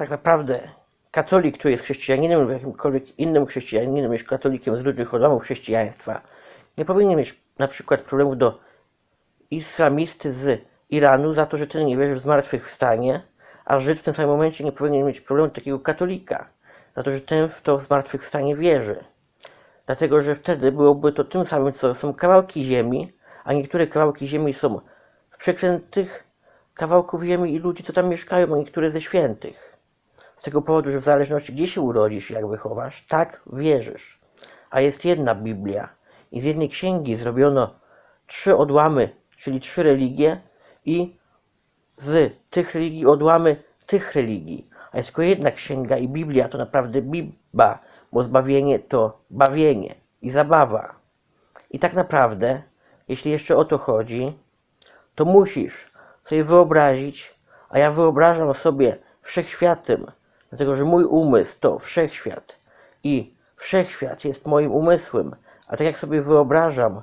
tak naprawdę katolik, który jest chrześcijaninem lub jakimkolwiek innym chrześcijaninem niż katolikiem z różnych odłamów chrześcijaństwa, nie powinien mieć na przykład problemu do islamisty z Iranu za to, że ten nie wierzy w zmartwychwstanie, a Żyd w tym samym momencie nie powinien mieć problemu do takiego katolika za to, że ten w to zmartwychwstanie wierzy. Dlatego, że wtedy byłoby to tym samym, co są kawałki ziemi, a niektóre kawałki ziemi są z przeklętych kawałków ziemi i ludzi, co tam mieszkają, a niektóre ze świętych. Z tego powodu, że w zależności gdzie się urodzisz i jak wychowasz, tak wierzysz. A jest jedna Biblia i z jednej księgi zrobiono trzy odłamy, czyli trzy religie i z tych religii odłamy tych religii. A jest tylko jedna księga i Biblia to naprawdę Biba, bo zbawienie to bawienie i zabawa. I tak naprawdę, jeśli jeszcze o to chodzi, to musisz sobie wyobrazić, a ja wyobrażam sobie wszechświatem, dlatego że mój umysł to wszechświat i wszechświat jest moim umysłem, a tak jak sobie wyobrażam